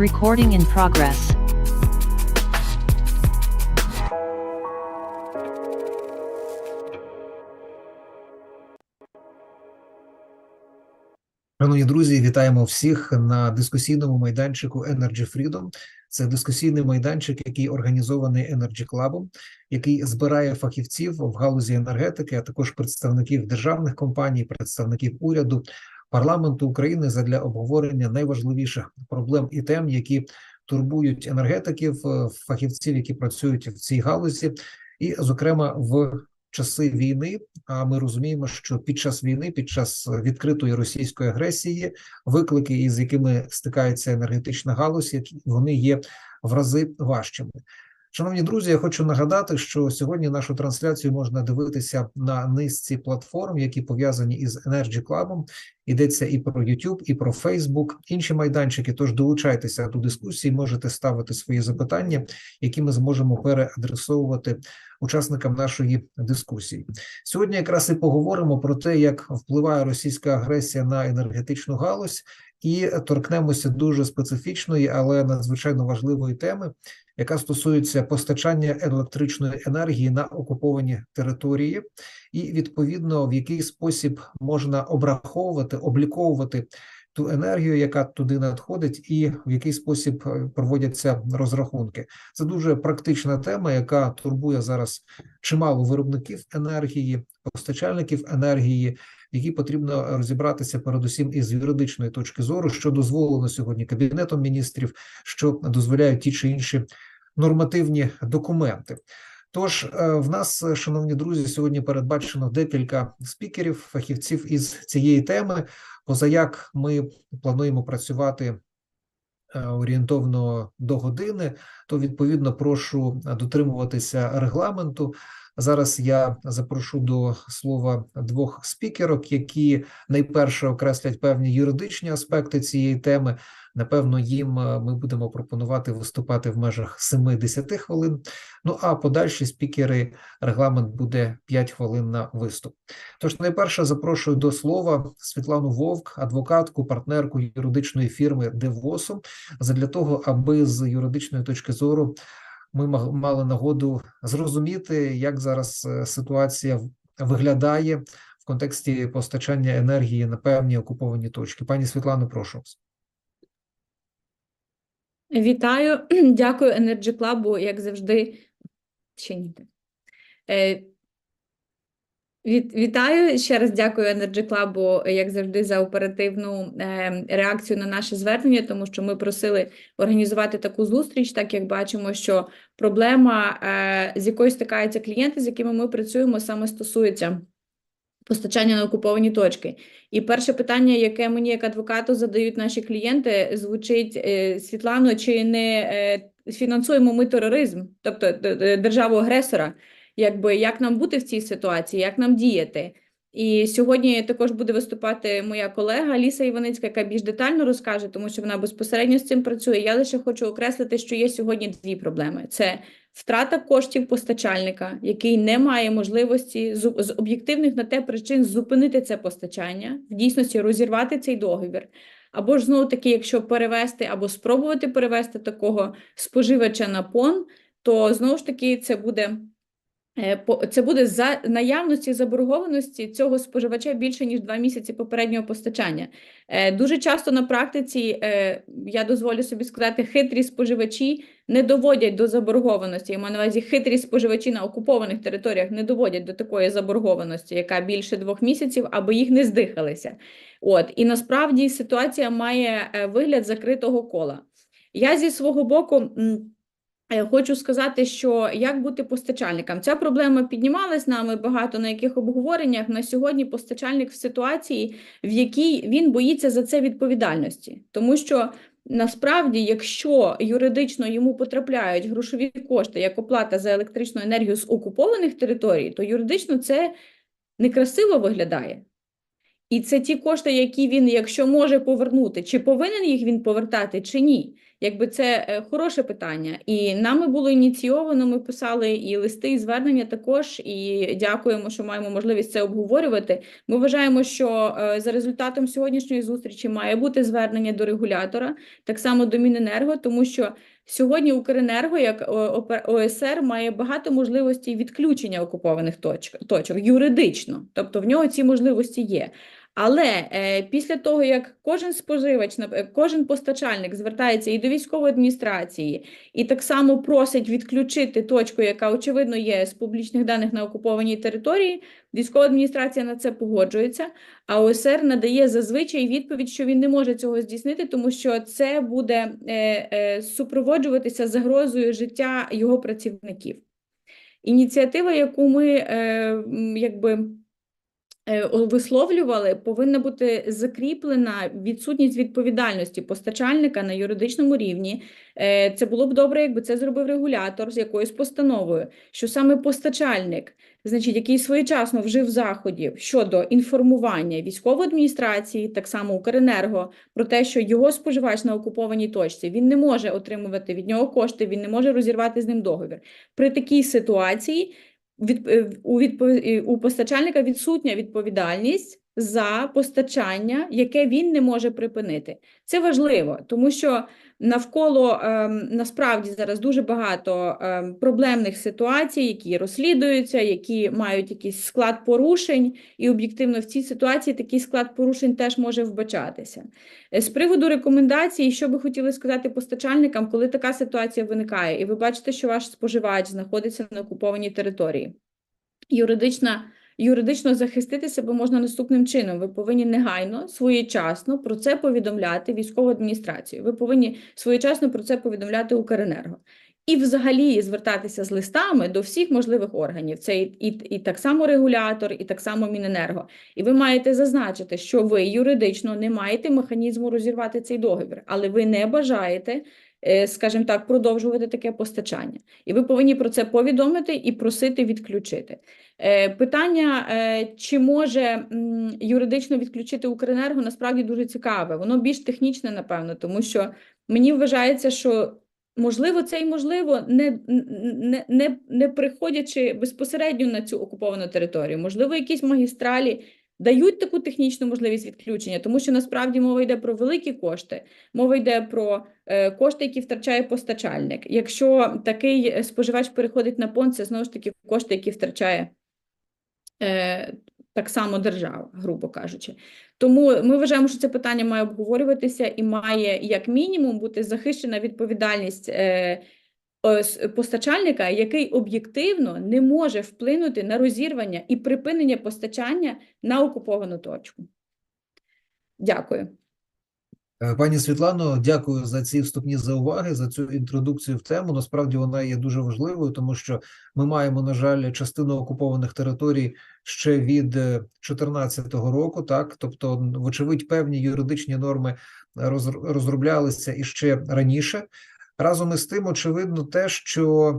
Recording in progress. Шановні друзі, вітаємо всіх на дискусійному майданчику Energy Freedom. Це дискусійний майданчик, який організований Energy Club, який збирає фахівців в галузі енергетики, а також представників державних компаній, представників уряду, парламенту України задля обговорення найважливіших проблем і тем, які турбують енергетиків, е, фахівців, які працюють в цій галузі, і, зокрема, в часи війни. А ми розуміємо, що під час війни, під час відкритої російської агресії, виклики, із якими стикається енергетична галузь, вони є в рази важчими. Шановні друзі, я хочу нагадати, що сьогодні нашу трансляцію можна дивитися на низці платформ, які пов'язані із Energy Club. Йдеться і про YouTube, і про Facebook, інші майданчики. Тож долучайтеся до дискусії, можете ставити свої запитання, які ми зможемо переадресовувати учасникам нашої дискусії. Сьогодні якраз і поговоримо про те, як впливає російська агресія на енергетичну галузь, і торкнемося дуже специфічної, але надзвичайно важливої теми, яка стосується постачання електричної енергії на окуповані території, і відповідно в який спосіб можна обраховувати, обліковувати ту енергію, яка туди надходить, і в який спосіб е, проводяться розрахунки. Це дуже практична тема, яка турбує зараз чимало виробників енергії, постачальників енергії, в якій потрібно розібратися передусім із юридичної точки зору, що дозволено сьогодні кабінетом міністрів, що дозволяють ті чи інші нормативні документи. Тож е, в нас, е, шановні друзі, сьогодні передбачено декілька спікерів, фахівців із цієї теми. Позаяк ми плануємо працювати е, орієнтовно до години, то відповідно прошу дотримуватися регламенту. Зараз я запрошу до слова двох спікерок, які найперше окреслять певні юридичні аспекти цієї теми. Напевно, їм е, ми будемо пропонувати виступати в межах 7-10 хвилин. Ну а подальші спікери регламент буде 5 хвилин на виступ. Тож, найперше запрошую до слова Світлану Вовк, адвокатку, партнерку юридичної фірми Девосом, задля того, аби з юридичної точки зору ми мали нагоду зрозуміти, як зараз е, ситуація виглядає в контексті постачання енергії на певні окуповані точки. Пані Світлано, прошу. Вітаю, дякую Energy Club, як завжди. Ще ні. Вітаю ще раз дякую Energy Club, як завжди, за оперативну е, реакцію на наше звернення, тому що ми просили організувати таку зустріч, так як бачимо, що проблема, е, з якою стикаються клієнти, з якими ми працюємо, саме стосується постачання на окуповані точки. І перше питання, яке мені як адвокату задають наші клієнти, звучить е, Світлано, чи не е, фінансуємо ми тероризм, тобто д- д- державу-агресора? Якби як нам бути в цій ситуації, як нам діяти? І сьогодні також буде виступати моя колега Ліса Іваницька, яка більш детально розкаже, тому що вона безпосередньо з цим працює. Я лише хочу окреслити, що є сьогодні дві проблеми: це втрата коштів постачальника, який не має можливості з, об'єктивних на те причин зупинити це постачання, в дійсності розірвати цей договір. Або ж знову таки, якщо перевести або спробувати перевести такого споживача на пон, то знову ж таки це буде. Е, Це буде за наявності заборгованості цього споживача більше ніж два місяці попереднього постачання. Е, Дуже часто на практиці е, я дозволю собі сказати, хитрі споживачі не доводять до заборгованості. Я маю на увазі хитрі споживачі на окупованих територіях не доводять до такої заборгованості, яка більше двох місяців, аби їх не здихалися. От і насправді ситуація має вигляд закритого кола. Я зі свого боку. Е, Хочу сказати, що як бути постачальником. Ця проблема піднімалась нами багато на яких обговореннях. На сьогодні постачальник в ситуації, в якій він боїться за це відповідальності, тому що насправді, якщо юридично йому потрапляють грошові кошти як оплата за електричну енергію з окупованих територій, то юридично це некрасиво виглядає. І це ті кошти, які він, якщо може повернути, чи повинен їх він повертати, чи ні. Якби це е, хороше питання. І нами було ініційовано, ми писали і листи, і звернення також, і дякуємо, що маємо можливість це обговорювати. Ми вважаємо, що е, за результатом сьогоднішньої зустрічі має бути звернення до регулятора, так само до Міненерго, тому що сьогодні Укренерго, як о, ОСР, має багато можливостей відключення окупованих точок, точок юридично, тобто в нього ці можливості є. Але е, після того, як кожен споживач, е, кожен постачальник звертається і до військової адміністрації, і так само просить відключити точку, яка очевидно є з публічних даних на окупованій території, військова адміністрація на це погоджується, а ОСР надає зазвичай відповідь, що він не може цього здійснити, тому що це буде е, е, супроводжуватися загрозою життя його працівників. Ініціатива, яку ми е, якби висловлювали, повинна бути закріплена відсутність відповідальності постачальника на юридичному рівні. Е, Це було б добре, якби це зробив регулятор з якоюсь постановою, що саме постачальник, значить, який своєчасно вжив заходів щодо інформування військової адміністрації, так само Укренерго, про те, що його споживач на окупованій точці, він не може отримувати від нього кошти, він не може розірвати з ним договір. При такій ситуації від, е, у, відпов- е, у постачальника відсутня відповідальність за постачання, яке він не може припинити. Це важливо, тому що навколо ем, насправді зараз дуже багато ем, проблемних ситуацій, які розслідуються, які мають якийсь склад порушень, і об'єктивно в цій ситуації такий склад порушень теж може вбачатися. Е, З приводу рекомендацій, що би хотіли сказати постачальникам, коли така ситуація виникає, і ви бачите, що ваш споживач знаходиться на окупованій території. Юридична, юридично захистити себе можна наступним чином. Ви повинні негайно, своєчасно про це повідомляти військову адміністрацію. Ви повинні своєчасно про це повідомляти Укренерго. І взагалі звертатися з листами до всіх можливих органів. Це і, і, і так само регулятор, і так само Міненерго. І ви маєте зазначити, що ви юридично не маєте механізму розірвати цей договір, але ви не бажаєте, скажімо так, продовжувати таке постачання. І ви повинні про це повідомити і просити відключити. Е, Питання, е, чи може юридично відключити Укренерго, насправді дуже цікаве. Воно більш технічне, напевно, тому що мені вважається, що можливо це і можливо, не, не, не, не приходячи безпосередньо на цю окуповану територію. Можливо, якісь магістралі дають таку технічну можливість відключення, тому що насправді мова йде про великі кошти. Мова йде про е, кошти, які втрачає постачальник. Якщо такий е, споживач переходить на понт, це знову ж таки кошти, які втрачає е, так само держава, грубо кажучи. Тому ми вважаємо, що це питання має обговорюватися і має як мінімум бути захищена відповідальність постачальника, який об'єктивно не може вплинути на розірвання і припинення постачання на окуповану точку. Дякую. Е, Пані Світлано, дякую за ці вступні зауваги, за цю інтродукцію в тему. Насправді вона є дуже важливою, тому що ми маємо, на жаль, частину окупованих територій ще від 2014 року. Так, тобто, вочевидь, певні юридичні норми роз- розроблялися і ще раніше. Разом із тим, очевидно, те, що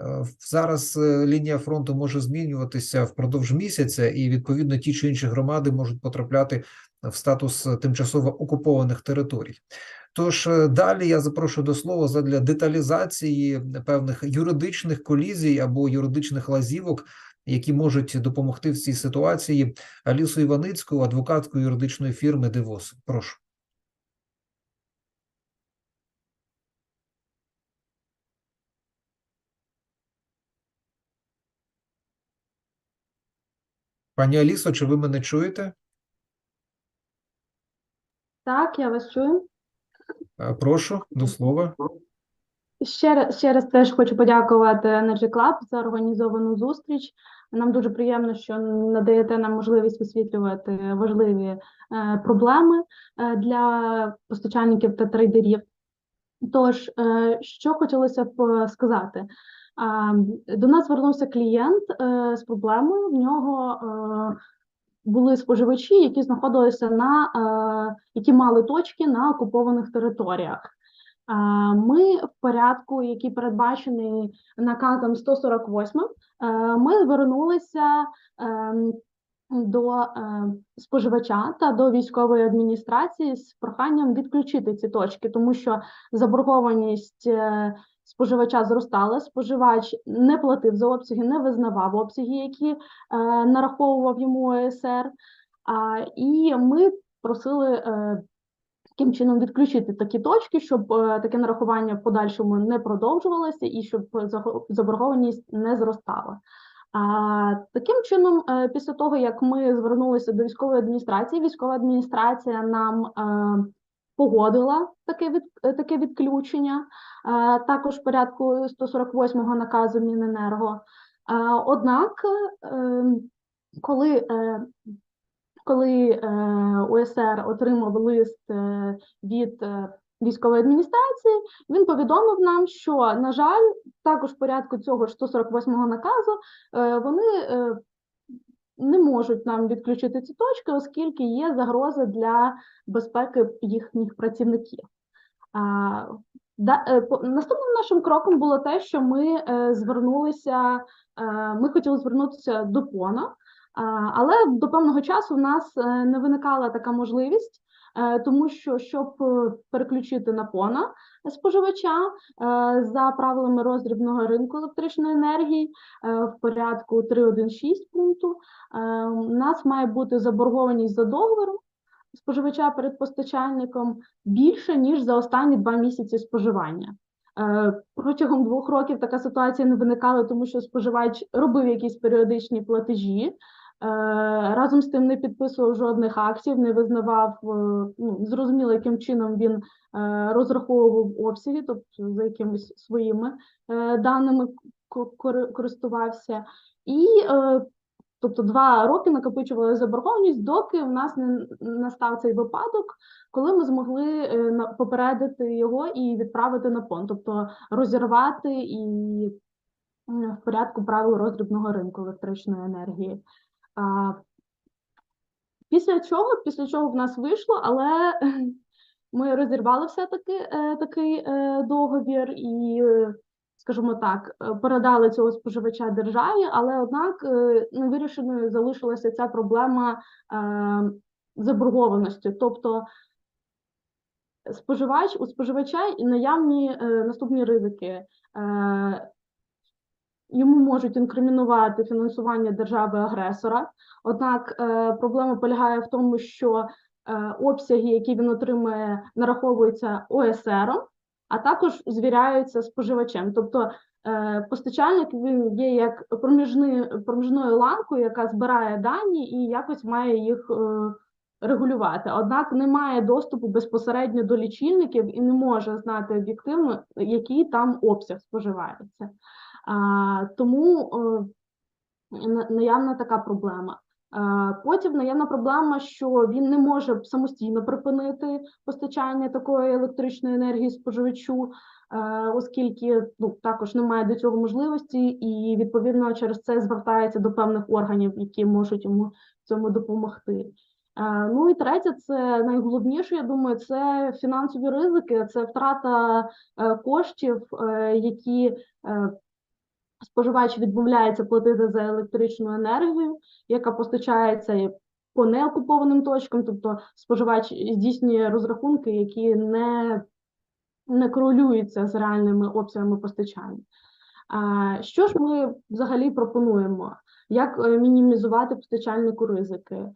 е, зараз е, лінія фронту може змінюватися впродовж місяця, і відповідно ті чи інші громади можуть потрапляти в статус е, тимчасово окупованих територій. Тож далі я запрошую до слова задля деталізації певних юридичних колізій або юридичних лазівок, які можуть допомогти в цій ситуації Алісу Іваницьку, адвокатку юридичної фірми Девос. Прошу. Пані Алісо, чи ви мене чуєте? Так, я вас чую. Е, Прошу до слова. Ще раз, ще раз теж хочу подякувати Energy Club за організовану зустріч. Нам дуже приємно, що надаєте нам можливість висвітлювати важливі е, проблеми е, для постачальників та трейдерів. Тож, е, що хотілося б сказати? А, До нас звернувся клієнт е, з проблемою. В нього е, були споживачі, які знаходилися на е, які мали точки на окупованих територіях. Ми в порядку, який передбачений наказом 148, е, ми звернулися ем, до споживача та до військової адміністрації з проханням відключити ці точки, тому що заборгованість споживача зростала, споживач не платив за обсяги, не визнавав обсяги, які е, нараховував йому ОСР. І ми просили е, таким чином відключити такі точки, щоб е, таке нарахування в подальшому не продовжувалося і щоб заборгованість не зростала. А, таким чином, після того, як ми звернулися до військової адміністрації, військова адміністрація нам погодила таке, від, е, таке відключення, е, також в порядку 148-го наказу Міненерго. Е, однак, коли, коли УСР отримав лист від військової адміністрації, він повідомив нам, що, на жаль, також порядку цього 148-го наказу вони не можуть нам відключити ці точки, оскільки є загроза для безпеки їхніх працівників. Е, наступним нашим кроком було те, що ми е, звернулися, е, ми хотіли звернутися до ПОНа, а, але до певного часу в нас не виникала така можливість, тому що щоб е, переключити на ПОНа споживача е, за правилами роздрібного ринку електричної енергії е, в порядку 3.1.6 пункту, е, у нас має бути заборгованість за договором споживача перед постачальником більше, ніж за останні два місяці споживання. Е, Протягом двох років така ситуація не виникала, тому що споживач робив якісь періодичні платежі, е, разом з тим не підписував жодних актів, не визнавав, е, ну, зрозуміло, яким чином він е, розраховував обсяги, тобто за якимись своїми е, даними користувався. І е, Тобто два роки накопичували заборгованість, доки в нас не настав цей випадок, коли ми змогли е, попередити його і відправити на пон, тобто розірвати і в порядку правил роздрібного ринку електричної енергії. Після чого, після чого в нас вийшло, але ми розірвали все-таки е, такий е, договір і, скажімо так, е, передали цього споживача державі, але однак невирішеною залишилася ця проблема заборгованості. Тобто споживач у споживача і наявні наступні ризики. Йому можуть інкримінувати фінансування держави-агресора. Однак е, проблема полягає в тому, що е, обсяги, які він отримує, нараховуються ОСР, а також звіряються споживачем. Тобто е, постачальник він є як проміжною ланкою, яка збирає дані і якось має їх регулювати. Однак не має доступу безпосередньо до лічильників і не може знати об'єктивно, який там обсяг споживається. Тому е, наявна така проблема. Потім наявна проблема, що він не може самостійно припинити постачання такої електричної енергії споживачу, е, оскільки ну, також немає до цього можливості, і відповідно через це звертається до певних органів, які можуть йому цьому допомогти. Е, Ну і третє, це найголовніше, я думаю, це фінансові ризики, це втрата коштів, які споживач відмовляється платити за електричну енергію, яка постачається по неокупованим точкам, тобто споживач здійснює розрахунки, які не, не корелюються з реальними обсягами постачання. Що ж ми взагалі пропонуємо? Як е, мінімізувати постачальнику ризики?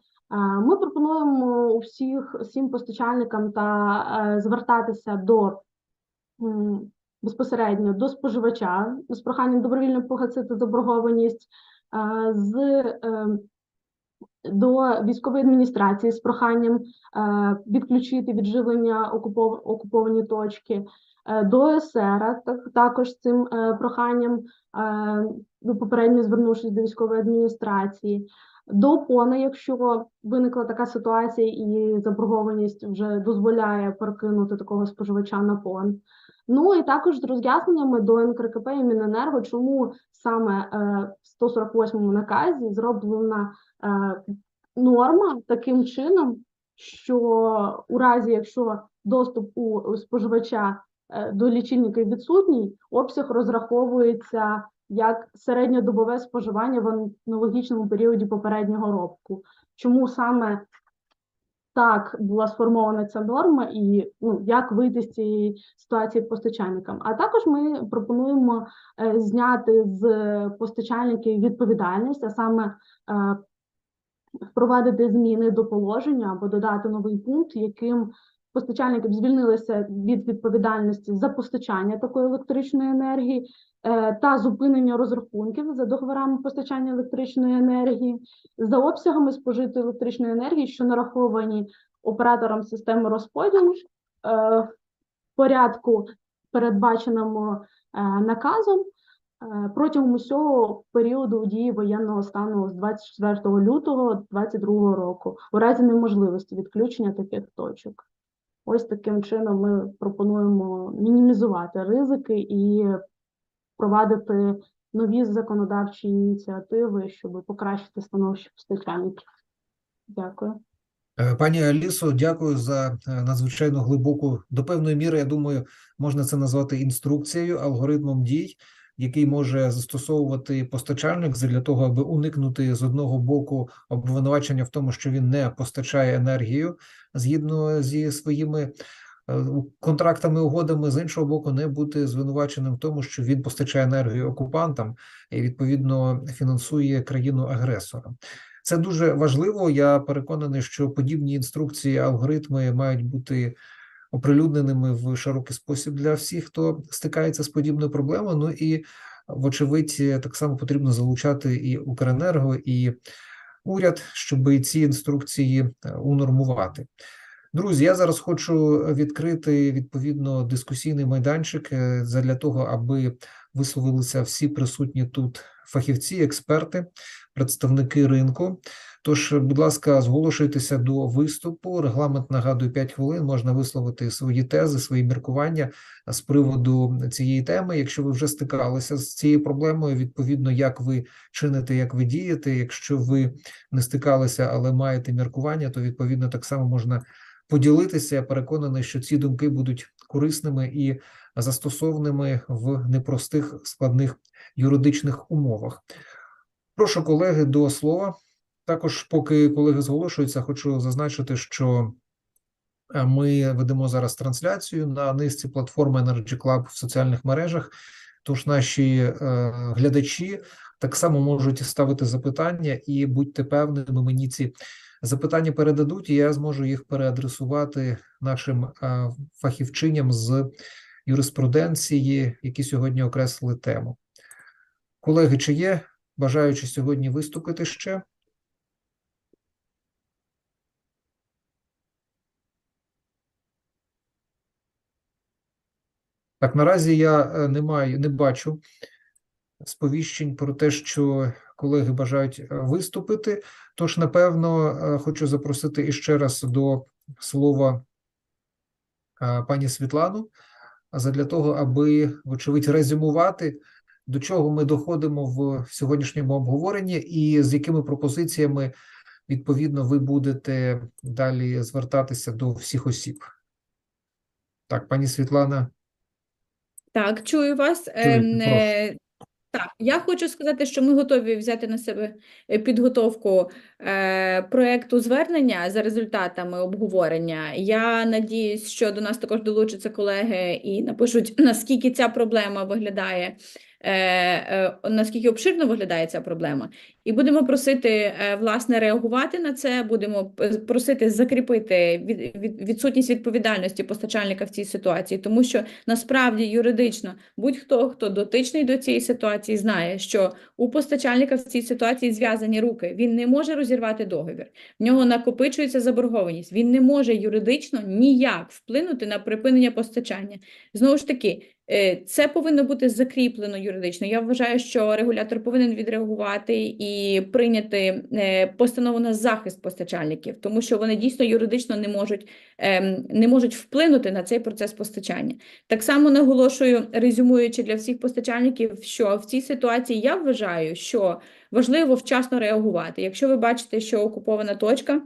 Ми пропонуємо у всіх всім постачальникам та е, звертатися до безпосередньо до споживача з проханням добровільно погасити заборгованість е, з е, до військової адміністрації з проханням е, відключити від живлення окупов- окуповані точки, до СР так, також з цим проханням, ну, попередньо звернувшись до військової адміністрації. До ПОНа, якщо виникла така ситуація і заборгованість вже дозволяє перекинути такого споживача на ПОН. Ну і також з роз'ясненнями до НКРКП і Міненерго, чому саме е, в 148-му наказі зроблена е, норма таким чином, що у разі, якщо доступ у споживача е, до лічильника відсутній, обсяг розраховується як середньодобове споживання в аналогічному періоді попереднього року. Чому саме так була сформована ця норма, і ну, як вийти з цієї ситуації постачальникам? А також ми пропонуємо е, зняти з постачальників відповідальність, а саме е, впровадити зміни до положення або додати новий пункт, яким постачальники звільнилися від відповідальності за постачання такої електричної енергії е, та зупинення розрахунків за договорами постачання електричної енергії, за обсягами спожитої електричної енергії, що нараховані оператором системи розподілу е, в порядку, передбаченому е, наказом. Протягом усього періоду дії воєнного стану з 24 лютого 2022 року, у разі неможливості відключення таких точок. Ось таким чином ми пропонуємо мінімізувати ризики і впровадити нові законодавчі ініціативи, щоб покращити становище постачальників. Дякую. Е, Пані Алісо, дякую за е, надзвичайно глибоку, до певної міри, я думаю, можна це назвати інструкцією, алгоритмом дій, який може застосовувати постачальник для того, аби уникнути з одного боку обвинувачення в тому, що він не постачає енергію згідно зі своїми е, контрактами, угодами, з іншого боку, не бути звинуваченим в тому, що він постачає енергію окупантам і відповідно фінансує країну агресора. Це дуже важливо. Я переконаний, що подібні інструкції, алгоритми мають бути оприлюдненими в широкий спосіб для всіх, хто стикається з подібною проблемою. Ну і вочевидь, так само потрібно залучати і Укренерго, і уряд, щоб ці інструкції е, унормувати. Друзі, я зараз хочу відкрити відповідно дискусійний майданчик е, задля того, аби висловилися всі присутні тут фахівці, експерти, представники ринку. Тож, будь ласка, зголошуйтеся до виступу. Регламент нагадую 5 хвилин. Можна висловити свої тези, свої міркування з приводу цієї теми. Якщо ви вже стикалися з цією проблемою, відповідно, як ви чините, як ви дієте. Якщо ви не стикалися, але маєте міркування, то відповідно так само можна поділитися. Я переконаний, що ці думки будуть корисними і застосовними в непростих складних юридичних умовах. Прошу колеги до слова. Також, поки колеги зголошуються, хочу зазначити, що е, ми ведемо зараз трансляцію на низці платформи Energy Club в соціальних мережах. Тож наші е, глядачі так само можуть ставити запитання, і будьте певними, мені ці запитання передадуть, і я зможу їх переадресувати нашим е, фахівчиням з юриспруденції, які сьогодні окреслили тему. Колеги, чи є бажаючи сьогодні виступити ще? Так, наразі я е, не маю, не бачу сповіщень про те, що колеги бажають е, виступити. Тож, напевно, е, хочу запросити іще раз до слова пані Світлану, задля того, аби, вочевидь, резюмувати, до чого ми доходимо в сьогоднішньому обговоренні, і з якими пропозиціями відповідно ви будете далі звертатися до всіх осіб. Так, пані Світлана. Так, чую вас. Е, Так, я хочу сказати, що ми готові взяти на себе е, підготовку е, проекту звернення за результатами обговорення. Я надіюсь, що до нас також долучаться колеги і напишуть, наскільки ця проблема виглядає, е, е, наскільки обширно виглядає ця проблема. І будемо просити, е, власне, реагувати на це, будемо просити закріпити від, від, відсутність відповідальності постачальника в цій ситуації, тому що насправді юридично будь-хто, хто дотичний до цієї ситуації, знає, що у постачальника в цій ситуації зв'язані руки. Він не може розірвати договір. В нього накопичується заборгованість. Він не може юридично ніяк вплинути на припинення постачання. Знову ж таки, е, це повинно бути закріплено юридично. Я вважаю, що регулятор повинен відреагувати і прийняти е, постанову на захист постачальників, тому що вони дійсно юридично не можуть, ем, не можуть вплинути на цей процес постачання. Так само наголошую, резюмуючи для всіх постачальників, що в цій ситуації я вважаю, що важливо вчасно реагувати. Якщо ви бачите, що окупована точка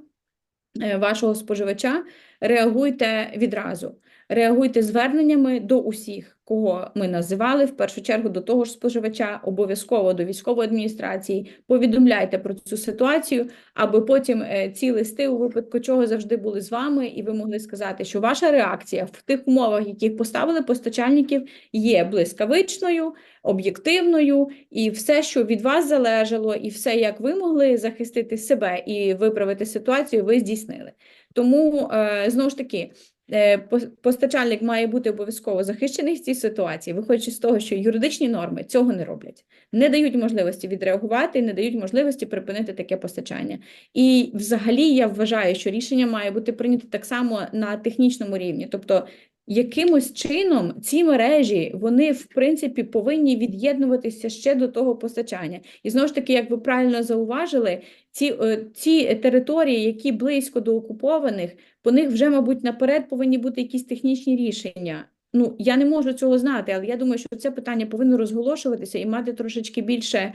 е, вашого споживача, реагуйте відразу. Реагуйте зверненнями до усіх. Кого ми називали, в першу чергу до того ж споживача, обов'язково до військової адміністрації, повідомляйте про цю ситуацію, аби потім е, ці листи, у випадку чого завжди були з вами, і ви могли сказати, що ваша реакція в тих умовах, яких поставили постачальників, є блискавичною, об'єктивною, і все, що від вас залежало, і все, як ви могли захистити себе і виправити ситуацію, ви здійснили. Тому е, знову ж таки. Е, пос- Постачальник має бути обов'язково захищений в цій ситуації, виходячи з того, що юридичні норми цього не роблять, не дають можливості відреагувати, не дають можливості припинити таке постачання. І взагалі я вважаю, що рішення має бути прийнято так само на технічному рівні, тобто якимось чином ці мережі вони в принципі повинні від'єднуватися ще до того постачання. І знову ж таки, як ви правильно зауважили, ці, е, ці території, які близько до окупованих, по них вже, мабуть, наперед повинні бути якісь технічні рішення. Ну, я не можу цього знати, але я думаю, що це питання повинно розголошуватися і мати трошечки більше,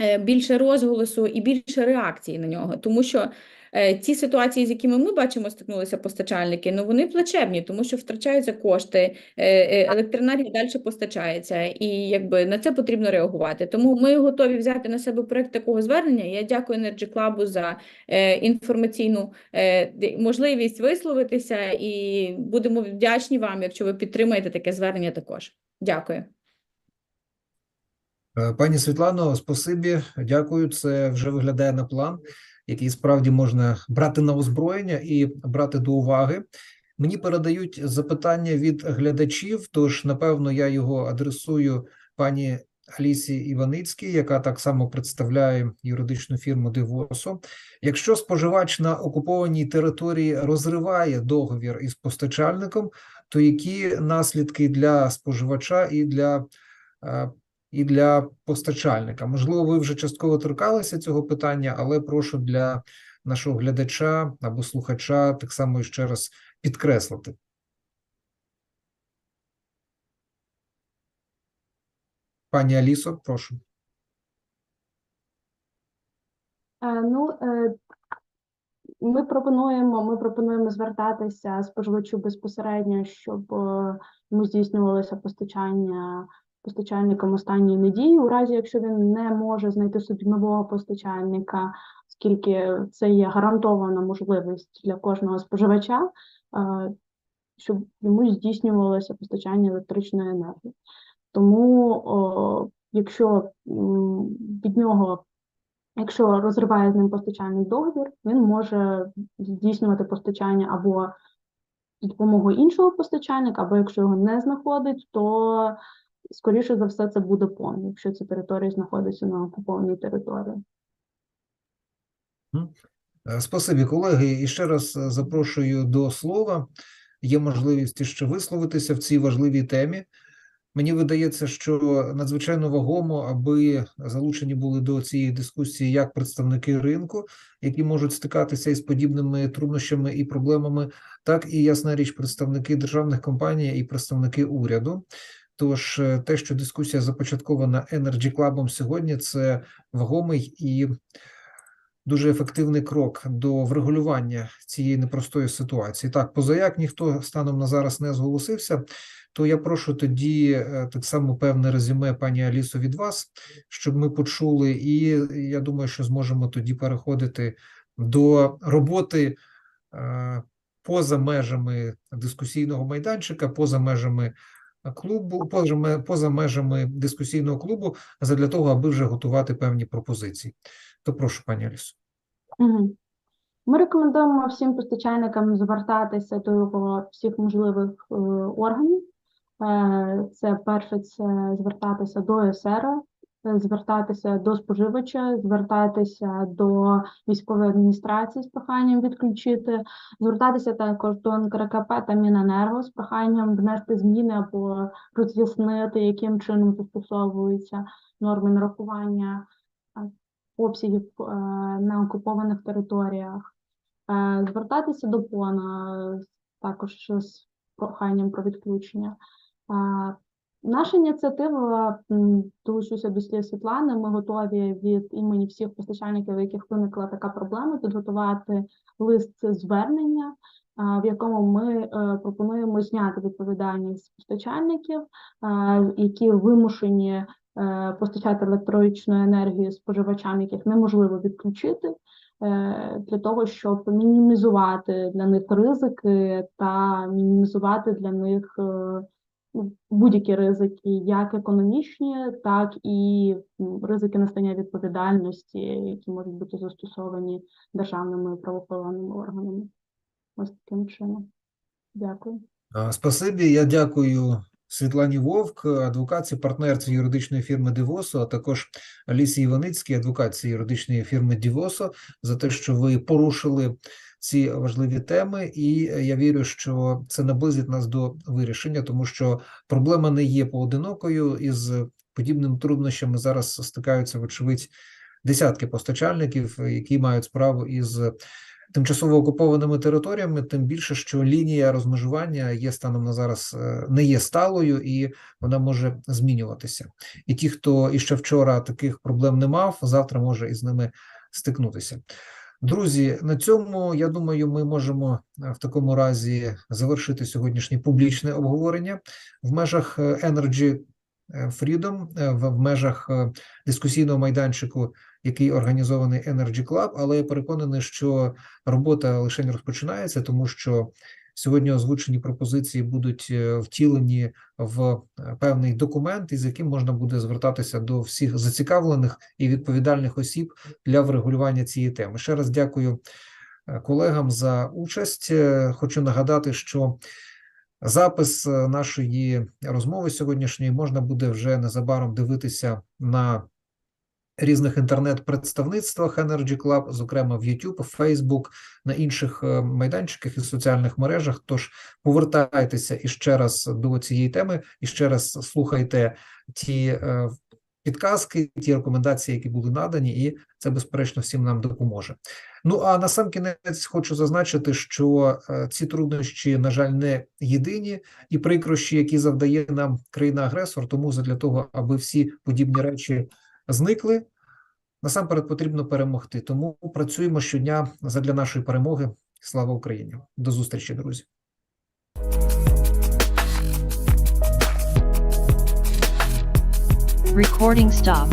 е, більше розголосу і більше реакції на нього. Тому що ті ситуації, з якими ми бачимо, стикнулися постачальники, ну вони плачевні, тому що втрачаються кошти, е, е, електроенергія далі постачається, і якби на це потрібно реагувати. Тому ми готові взяти на себе проект такого звернення. Я дякую Energy Club за е, інформаційну е, можливість висловитися, і будемо вдячні вам, якщо ви підтримаєте таке звернення також. Дякую. Е, Пані Світлано, спасибі, дякую. Це вже виглядає на план, який справді можна брати на озброєння і брати до уваги. Мені передають запитання від глядачів, тож напевно я його адресую пані Алісі Іваницькій, яка так само представляє юридичну фірму Дивосо. Якщо споживач на окупованій території розриває договір із постачальником, то які наслідки для споживача і для е, і для постачальника. Можливо, ви вже частково торкалися цього питання, але прошу для нашого глядача або слухача так само ще раз підкреслити. Пані Алісо, прошу. Е, Ну, е, ми пропонуємо, ми пропонуємо звертатися споживачу безпосередньо, щоб е, йому здійснювалося постачання постачальником останньої надії, у разі якщо він не може знайти собі нового постачальника, оскільки це є гарантована можливість для кожного споживача, е, щоб йому здійснювалося постачання електричної енергії. Тому, якщо від нього Якщо розриває з ним постачальний договір, він може здійснювати постачання або з допомогою іншого постачальника, або якщо його не знаходить, то скоріше за все це буде пон, якщо ця територія знаходиться на окупованій території. Е, Спасибі, колеги. І ще раз е, запрошую до слова. Є можливість ще висловитися в цій важливій темі. Мені видається, що надзвичайно вагомо, аби залучені були до цієї дискусії як представники ринку, які можуть стикатися із подібними труднощами і проблемами, так і ясна річ, представники державних компаній і представники уряду. Тож е, те, що дискусія започаткована Energy Club сьогодні, це вагомий і дуже ефективний крок до врегулювання цієї непростої ситуації. Так, позаяк ніхто станом на зараз не зголосився, то я прошу тоді е, так само певне резюме пані Алісо від вас, щоб ми почули, і я думаю, що зможемо тоді переходити до роботи е, поза межами дискусійного майданчика, поза межами клубу, поза, межами дискусійного клубу, задля того, аби вже готувати певні пропозиції. То прошу, пані Алісу. Ми рекомендуємо всім постачальникам звертатися до всіх можливих е, органів. Е, Це перше, це звертатися до ЕСР, е, звертатися до споживача, звертатися до військової адміністрації з проханням відключити, звертатися також до НКРКП та Міненерго з проханням внести зміни або роз'яснити, яким чином застосовуються норми нарахування е, обсягів е, на окупованих територіях, Е, звертатися до ПОНа також з проханням про відключення. Наша ініціатива долучуся до слів Світлани. Ми готові від імені всіх постачальників, у яких виникла така проблема, підготувати лист звернення в якому ми е, пропонуємо зняти відповідальність постачальників, які вимушені е, постачати електричну енергію споживачам, яких неможливо відключити, е, для того, щоб мінімізувати для них ризики та мінімізувати для них будь-які ризики, як економічні, так і ризики настання відповідальності, які можуть бути застосовані державними правоохоронними органами. Ось таким чином. Дякую. Спасибі. Я дякую Світлані Вовк, адвокатці, партнерці юридичної фірми Дивосо, а також Алісі Іваницькій, адвокатці юридичної фірми Дівосо, за те, що ви порушили ці важливі теми. І я вірю, що це наблизить нас до вирішення, тому що проблема не є поодинокою. Із подібними труднощами зараз стикаються, вочевидь, десятки постачальників, які мають справу із тимчасово окупованими територіями, тим більше, що лінія розмежування є станом на зараз е, не є сталою і вона може змінюватися. І ті, хто іще вчора таких проблем не мав, завтра може із ними стикнутися. Друзі, на цьому я думаю, ми можемо е, в такому разі завершити сьогоднішнє публічне обговорення в межах е, Energy Freedom, е, в межах е, дискусійного майданчику, який організований Energy Club, але я переконаний, що робота лише не розпочинається, тому що сьогодні озвучені пропозиції будуть е, втілені в е, певний документ, із яким можна буде звертатися до всіх зацікавлених і відповідальних осіб для врегулювання цієї теми. Ще раз дякую е, колегам за участь. Е, Хочу нагадати, що запис е, нашої розмови сьогоднішньої можна буде вже незабаром дивитися на різних інтернет-представництвах Energy Club, зокрема в YouTube, Facebook, на інших е, майданчиках і соціальних мережах. Тож повертайтеся іще раз до цієї теми, і ще раз слухайте ті е, підказки, ті рекомендації, які були надані, і це безперечно всім нам допоможе. Ну а на сам кінець хочу зазначити, що е, ці труднощі, на жаль, не єдині, і прикрощі, які завдає нам країна-агресор. Тому задля того, аби всі подібні речі зникли. Насамперед потрібно перемогти. Тому працюємо щодня задля нашої перемоги. Слава Україні! До зустрічі, друзі! Recording stop.